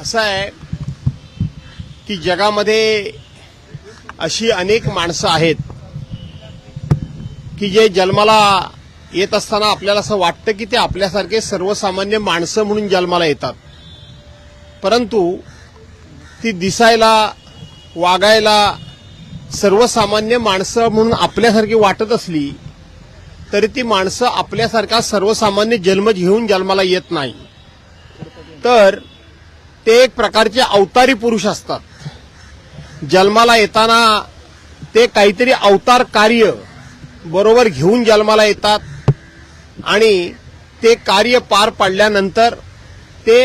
असं आहे की जगामध्ये अशी अनेक माणसं आहेत की जे जन्माला येत असताना आपल्याला असं वाटतं की ते आपल्यासारखे सर्वसामान्य माणसं म्हणून जन्माला येतात. परंतु ती दिसायला वागायला सर्वसामान्य माणसं म्हणून आपल्यासारखी वाटत असली तरी ती माणसं आपल्यासारखा सर्वसामान्य जन्म घेऊन जन्माला येत नाही. तर ते एक प्रकारचे अवतारी पुरुष असतात. जन्माला येताना ते काहीतरी अवतार कार्य बरोबर घेऊन जन्माला येतात आणि ते कार्य पार पाडल्यानंतर ते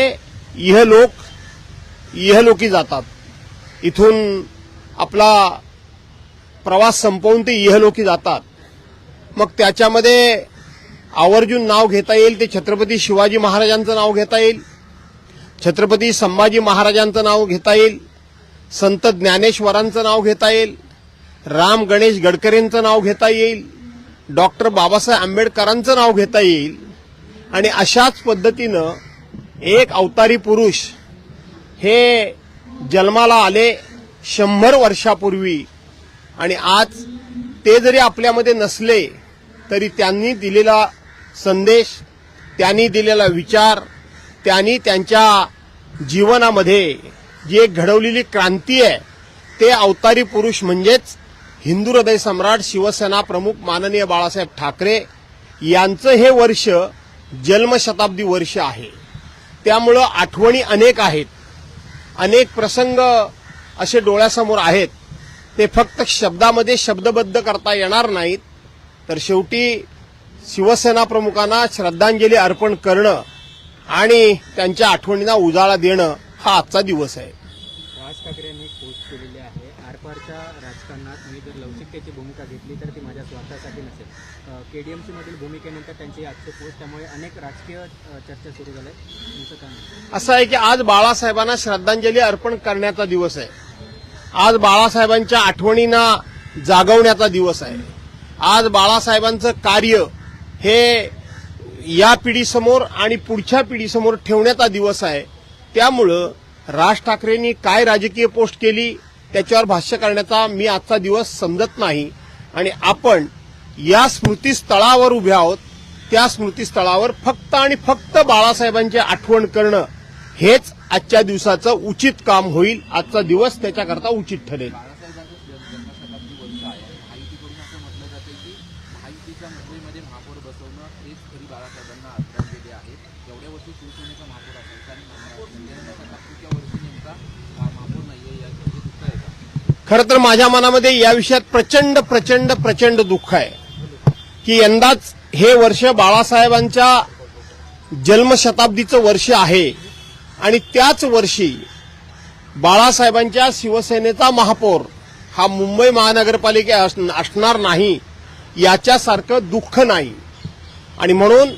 इहलोक इहलोकी जातात. इथून आपला प्रवास संपवून ते इहलोकी जातात. मग त्याच्यामध्ये आवर्जून नाव घेता येईल ते छत्रपती शिवाजी महाराजांचं नाव घेता येईल. छत्रपती संभाजी महाराजांचं नाव घेता येईल. संत ज्ञानेश्वरांचं नाव घेता येईल. राम गणेश गडकरींचं नाव घेता येईल. डॉक्टर बाबासाहेब आंबेडकरांचं नाव घेता येईल. आणि अशाच पद्धतीनं एक अवतारी पुरुष हे जन्माला आले शंभर वर्षापूर्वी. आणि आज ते जरी आपल्यामध्ये नसले तरी त्यांनी दिलेला संदेश त्यांनी दिलेला विचार त्यांनी त्यांच्या जीवनामध्ये जी एक घडवलेली क्रांती आहे ते अवतारी पुरुष म्हणजेच हिंदू हृदय सम्राट शिवसेना प्रमुख माननीय बाळासाहेब ठाकरे यांचं हे वर्ष जन्मशताब्दी वर्ष आहे. त्यामुळं आठवणी अनेक आहेत. अनेक प्रसंग असे डोळ्यासमोर आहेत. ते फक्त शब्दामध्ये शब्दबद्ध करता येणार नाहीत. तर शेवटी शिवसेना प्रमुखांना श्रद्धांजली अर्पण करणं आणि त्यांच्या आठवणींना उजाळा देणं हा आजचा दिवस आहे. राज ठाकरे यांनी पोस्ट केलेली आहे. आरपारच्या राजकारणात मी जर लवचिकतेची भूमिका घेतली तर ती माझ्या स्वार्थासाठी नसेल. केडीएमसी मधील भूमिकेनंतर त्यांची आजची पोस्ट त्यामुळे अनेक राजकीय चर्चा सुरू झाल्या. तुमचं म्हणणं? असं आहे की आज बाळासाहेबांना श्रद्धांजली अर्पण करण्याचा दिवस आहे. आज बाळासाहेबांच्या आठवणींना जागवण्याचा दिवस आहे. आज बाळासाहेबांचं कार्य हे या पिढीसमोर आणि पुढच्या पिढीसमोर ठेवण्याचा दिवस आहे. त्यामुळं राज ठाकरेंनी काय राजकीय पोस्ट केली त्याच्यावर भाष्य करण्याचा मी आजचा दिवस समजत नाही. आणि आपण या स्मृतीस्थळावर उभे आहोत त्या स्मृतीस्थळावर फक्त आणि फक्त बाळासाहेबांची आठवण करणं हेच आजच्या दिवसाचं उचित काम होईल. आजचा दिवस त्याच्याकरता उचित ठरेल बाळासाहेबांचं ज- जन्मशताब्दी वर्ष आहे माहितीकडून असं म्हटलं जाते की माहितीच्या मुंबईमध्ये महापौर बसवणं हेच खरी बाळासाहेबांना आदरांजली आहे एवढ्या वर्षी शिवसेनेचा महापौर असायचा आणि जन्मशताब्दीच्या वर्षी नेमका हा महापौर नाहीये या हे दुःख आहे का खरं तर माझ्या मनामध्ये या विषयात प्रचंड प्रचंड प्रचंड दुःख आहे. की यंदाच हे वर्ष बाळासाहेबांच्या जन्मशताब्दीचं वर्ष आहे आणि त्याच वर्षी बाळासाहेबांच्या शिवसेनेचा महापौर हा मुंबई महानगरपालिका अस- असणार नाही याच्यासारखं दुःख नाही. आणि म्हणून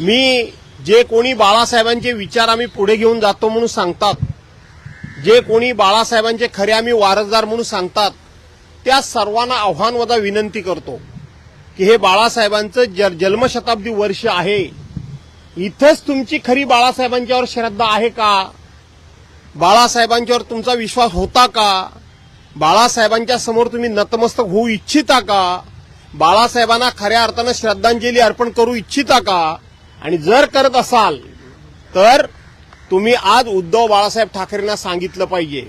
मी जे कोणी बाळासाहेबांचे विचार आम्ही पुढे घेऊन जातो म्हणून सांगतात जे कोणी बाळासाहेबांचे खरे आम्ही वारसदार म्हणून सांगतात त्या सर्वांना आव्हान वजा विनंती करतो की हे बाळासाहेबांचं ज- जन्मशताब्दी वर्ष आहे इथंच तुमची खरी बाळासाहेबांच्यावर श्रद्धा आहे का? बाळासाहेबांच्यावर तुमचा विश्वास होता का? बाळासाहेबांच्या समोर तुम्ही नतमस्तक होऊ इच्छिता का? बाळासाहेबांना खऱ्या अर्थानं श्रद्धांजली अर्पण करू इच्छिता का? आणि जर करत असाल तर तुम्ही आज उद्धव बाळासाहेब ठाकरेंना सांगितलं पाहिजे.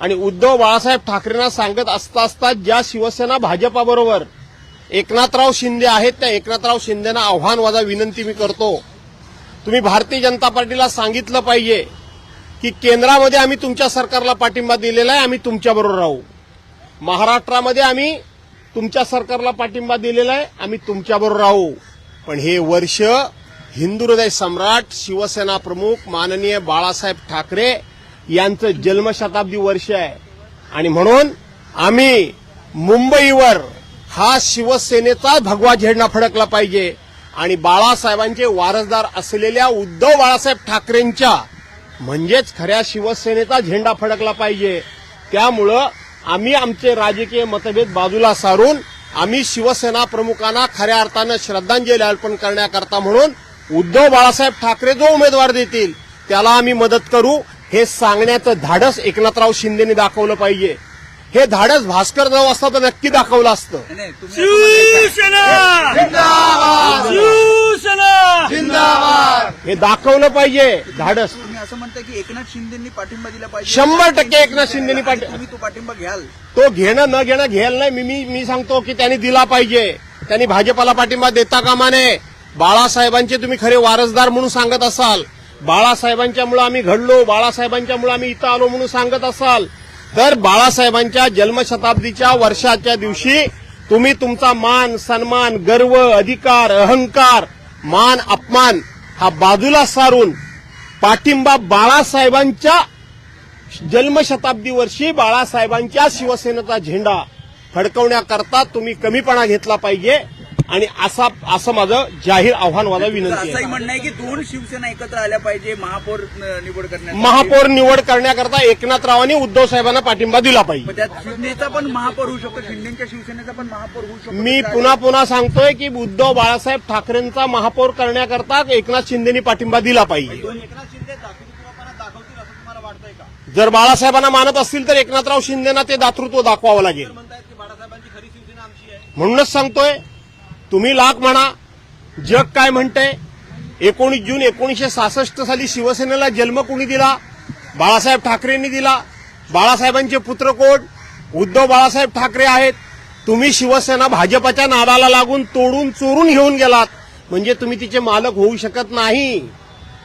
आणि उद्धव बाळासाहेब ठाकरेंना सांगत असता असता ज्या शिवसेना भाजपाबरोबर एकनाथराव शिंदे आहेत त्या एकनाथराव शिंदेना आव्हान वाजा विनंती मी करतो. तुम्ही भारतीय जनता पार्टीला सांगितलं पाहिजे की केंद्रामध्ये आम्ही तुमच्या सरकारला पाठिंबा दिलेला आहे आम्ही तुमच्याबरोबर राहू. महाराष्ट्रामध्ये आम्ही तुमच्या सरकारला पाठिंबा दिलेला आहे आम्ही तुमच्याबरोबर राहू. पण हे वर्ष हिंदू हृदय सम्राट शिवसेना प्रमुख माननीय बाळासाहेब ठाकरे यांचं जन्मशताब्दी वर्ष आहे. आणि म्हणून आम्ही मुंबईवर हा शिवसेनेचा भगवा झेंडा फडकला पाहिजे. आणि बाळासाहेबांचे वारसदार असलेल्या उद्धव बाळासाहेब ठाकरेंच्या म्हणजेच खऱ्या शिवसेनेचा झेंडा फडकला पाहिजे. त्यामुळं आम्ही आमचे राजकीय मतभेद बाजूला सारून आम्ही शिवसेना प्रमुखांना खऱ्या अर्थानं श्रद्धांजली अर्पण करण्याकरता म्हणून उद्धव बाळासाहेब ठाकरे जो उमेदवार देतील त्याला आम्ही मदत करू. हे सांगण्याचं धाडस एकनाथराव शिंदेनी दाखवलं पाहिजे. हे धाडस भास्कर जाऊ असता तर नक्की दाखवलं असतं? हे दाखवलं पाहिजे धाडस. तुम्ही असं म्हणताय की एकनाथ शिंदेनी पाठिंबा दिला पाहिजे. शंभर टक्के एकनाथ शिंदेनी पाठी तुम्ही तो पाठिंबा घ्याल. तो घेणं न घेणं घ्यायला नाही. मी मी मी सांगतो की त्यांनी दिला पाहिजे. त्यांनी भाजपाला पाठिंबा देता कामा नये. बाळासाहेबांचे तुम्ही खरे वारसदार म्हणून सांगत असाल. बाळासाहेबांच्यामुळे आम्ही घडलो बाळासाहेबांच्यामुळे आम्ही इथं आलो म्हणून सांगत असाल. तर बाळासाहेबांच्या जन्मशताब्दीच्या वर्षाच्या दिवशी तुम्ही तुमचा मान सन्मान गर्व अधिकार अहंकार मान अपमान हा बाजूला सारून पाठिंबा बाळासाहेबांच्या जन्मशताब्दी वर्षी बाळासाहेबांच्या शिवसेनेचा झेंडा फडकवण्याकरता तुम्ही कमीपणा घेतला पाहिजे. आणि असा असं माझं जाहीर आव्हान माझं विनंती असंही आहे म्हणणं आहे की दोन शिवसेना एकत्र आल्या पाहिजे महापौर निवड करण्यासाठी? महापौर निवड करण्याकरता एकनाथरावांनी उद्धव साहेबांना पाठिंबा दिला पाहिजे. त्यात शिंदेचा पण महापौर होऊ शकतो शिंदेच्या शिवसेनेचा पण महापौर होऊ शकतो. मी पुन्हा पुन्हा सांगतोय की उद्धव बाळासाहेब ठाकरेंचा महापौर करण्याकरता एकनाथ शिंदेनी पाठिंबा दिला पाहिजे. एकनाथ शिंदे दाखवतील दाखवतील असं तुम्हाला वाटतंय का? जर बाळासाहेबांना मानत असतील तर एकनाथराव शिंदेना ते दातृत्व दाखवावं लागेल. म्हणूनच सांगतोय तुम्ही लाख म्हणा जग काय म्हणते एकोणीस जून एकोणीसशे सहासष्ट साली शिवसेनेला जन्म कोणी दिला? बाळासाहेब ठाकरेंनी दिला. बाळासाहेबांचे पुत्र कोण? उद्धव बाळासाहेब ठाकरे आहेत. तुम्ही शिवसेना भाजपच्या नावाला लागून तोडून चोरून घेऊन गेलात. म्हणजे तुम्ही तिचे मालक होऊ शकत नाही.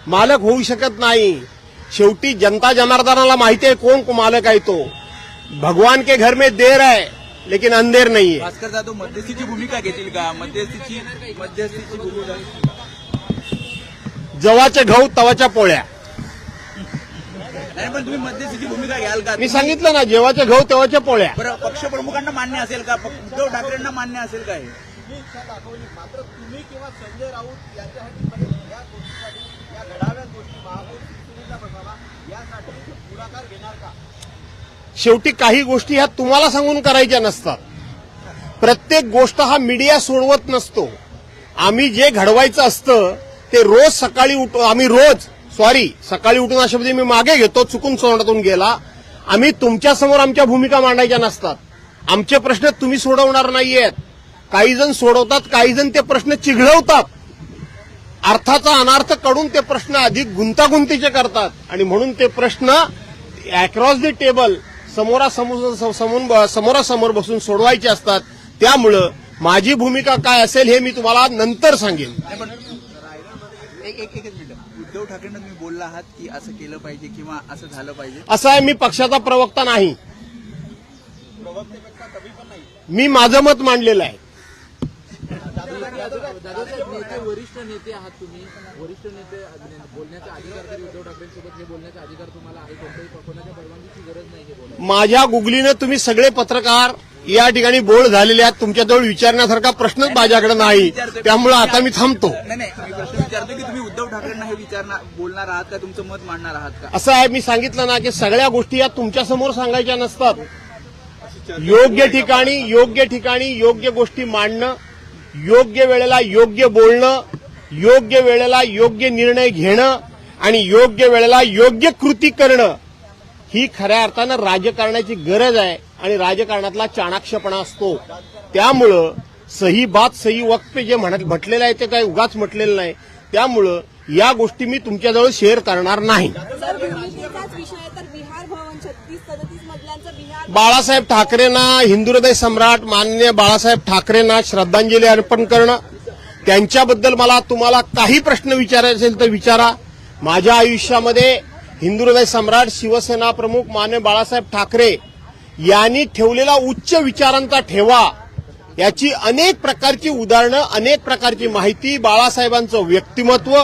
मालक होऊ शकत नाही. शेवटी जनता जनार्दनाला माहिती आहे कोण मालक आहे तो. भगवान के घर में देर आहे. लेकिन अंधेर नहीं है। भास्कर जाधव मध्यस्थीची भूमिका घेतील का? मध्यस्थीची मध्यस्थीची भूमिका जवाचे गहू तवाच्या पोळ्या. नाही पण तुम्ही मध्यस्थीची भूमिका घ्याल का? मी सांगितलं ना जेव्हाचे गहू तेव्हाच्या पोळ्या. बरं पक्षप्रमुखांना मान्य असेल का? उद्धव ठाकरेंना मान्य असेल का हे? मात्र तुम्ही किंवा संजय राऊत याच्यासाठी या गोष्टीसाठी या घडाव्या गोष्टी महापौर शिवसेनेला बसावा यासाठी पुढाकार घेणार का? शेवटी काही गोष्टी ह्या तुम्हाला सांगून करायच्या नसतात. प्रत्येक गोष्ट हा मीडिया सोडवत नसतो. आम्ही जे घडवायचं असतं ते रोज सकाळी उठ आम्ही रोज सॉरी सकाळी उठून अशा मी मागे घेतो चुकून तोंडातून गेला. आम्ही तुमच्यासमोर आमच्या भूमिका मांडायच्या नसतात. आमचे प्रश्न तुम्ही सोडवणार नाहीयेत. काही जण सोडवतात काही जण ते प्रश्न चिघळवतात. अर्थाचा अनार्थकडून ते प्रश्न अधिक गुंतागुंतीचे करतात. आणि म्हणून ते प्रश्न अक्रॉस द टेबल समोरासमोर समोर समोरासमोर बसून सोडवायचे असतात. त्यामुळं माझी भूमिका काय असेल हे मी तुम्हाला नंतर सांगेन. उद्धव ठाकरेंना तुम्ही बोलला आहात की असं केलं पाहिजे किंवा असं झालं पाहिजे? असं आहे मी पक्षाचा प्रवक्ता नाही. मी माझं मत मांडलेलं आहे. दादासाहेब नेते वरिष्ठ नेते आहात तुम्ही. वरिष्ठ नेते बोलण्याचा अधिकार तरी उद्धव ठाकरेंसोबत हे बोलण्याचा अधिकार तुम्हाला आहे. कोणत्याही कोणाच्या परवानगीची गरज नाही हे माझ्या गुगलीनं तुम्ही सगळे पत्रकार या ठिकाणी बोल्ड झालेले आहेत. तुमच्याजवळ विचारण्यासारखा प्रश्नच माझ्याकडे नाही त्यामुळे आता मी थांबतो. नाही नाही मी प्रश्न विचारतो की तुम्ही उद्धव ठाकरेंना हे विचारणार बोलणार आहात का? तुमचं मत मांडणार आहात का? असं आहे मी सांगितलं ना की सगळ्या गोष्टी या तुमच्यासमोर सांगायच्या नसतात. योग्य ठिकाणी योग्य ठिकाणी योग्य गोष्टी मांडणं योग्य वेळेला योग्य बोलणं योग्य वेळेला योग्य निर्णय घेणं आणि योग्य वेळेला योग्य कृती करणं ही खऱ्या अर्थानं राजकारणाची गरज आहे आणि राजकारणातला चाणाक्षपणा असतो. त्यामुळं सही बात सही वक्त जे म्हणत म्हटलेलं आहे ते काही उगाच म्हटलेलं नाही. त्यामुळं या गोष्टी मी तुमच्याजवळ शेअर करणार नाही. बाळासाहेब ठाकरेंना हिंदू हृदय सम्राट माननीय बाळासाहेब ठाकरेंना श्रद्धांजली अर्पण करणं. त्यांच्याबद्दल मला तुम्हाला काही प्रश्न विचारायचे असेल तर विचारा. माझ्या आयुष्यामध्ये हिंदू हृदय सम्राट शिवसेना प्रमुख माननीय बाळासाहेब ठाकरे यांनी ठेवलेला उच्च विचारांचा ठेवा. याची अनेक प्रकारची उदाहरणं अनेक प्रकारची माहिती बाळासाहेबांचं व्यक्तिमत्व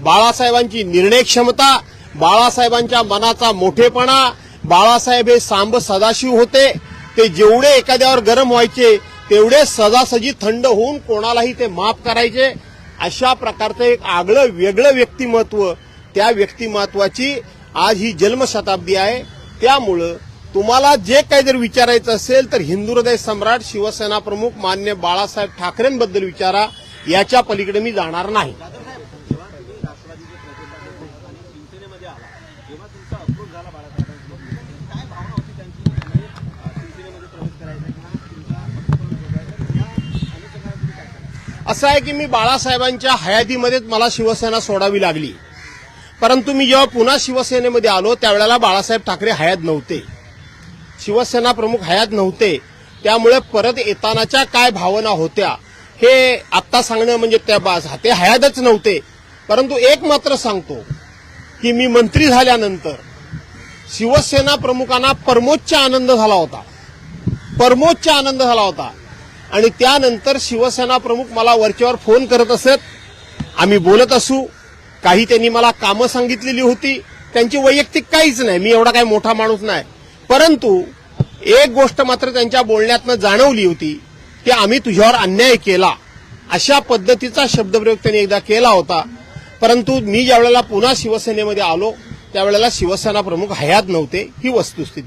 बाळासाहेबांची निर्णय क्षमता बाळासाहेबांच्या मनाचा मोठेपणा बाळासाहेब हे सांब सदाशिव होते. ते जेवढे एखाद्यावर गरम व्हायचे तेवढे सजासजी थंड होऊन कोणालाही ते माफ करायचे. अशा प्रकारचं एक आगळं वेगळं व्यक्तिमत्व त्या व्यक्तिमत्वाची आज ही जन्मशताब्दी आहे. त्यामुळं तुम्हाला जे काही जर विचारायचं असेल तर हिंदू हृदय सम्राट शिवसेना प्रमुख मान्य बाळासाहेब ठाकरेंबद्दल विचारा. याच्या पलीकडे मी जाणार नाही दादर साहेब जेव्हा तुम्ही राष्ट्रवादीचे प्रदेशाध्यक्ष आणि शिवसेनेमध्ये आला तेव्हा तुमचा झाला काय भावना होती त्यांची? म्हणजे, शिवसेनेमध्ये प्रवेश करायचा किंवा तुमचा पक्षप्रवेश या अनुषंगाने तुम्ही काय असं आहे की मी बाळासाहेबांच्या हयातीमध्येच मला शिवसेना सोडावी लागली. परंतु मी जेव्हा पुन्हा शिवसेनेमध्ये आलो त्यावेळेला बाळासाहेब ठाकरे हयात नव्हते. शिवसेना प्रमुख हयात नव्हते. त्यामुळे परत येतानाच्या काय भावना होत्या हे आत्ता सांगणं म्हणजे त्या बाज ते हयातच नव्हते. परंतु एक मात्र सांगतो. की मी मंत्री झाल्यानंतर शिवसेना प्रमुखांना परमोच्च आनंद झाला होता. परमोच्च आनंद झाला होता. आणि त्यानंतर शिवसेना प्रमुख मला वरच्यावर फोन करत असत. आम्ही बोलत असू. काही त्यांनी मला कामं सांगितलेली होती. त्यांची वैयक्तिक काहीच नाही. मी एवढा काही मोठा माणूस नाही. परंतु एक गोष्ट मात्र त्यांच्या बोलण्यातनं जाणवली होती की आम्ही तुझ्यावर अन्याय केला. अशा पद्धतीचा शब्दप्रयोग त्यांनी एकदा केला होता. परंतु मी ज्यावेळेला पुन्हा शिवसेनेमध्ये आलो त्यावेळेला शिवसेना प्रमुख हयात नव्हते ही वस्तुस्थिती.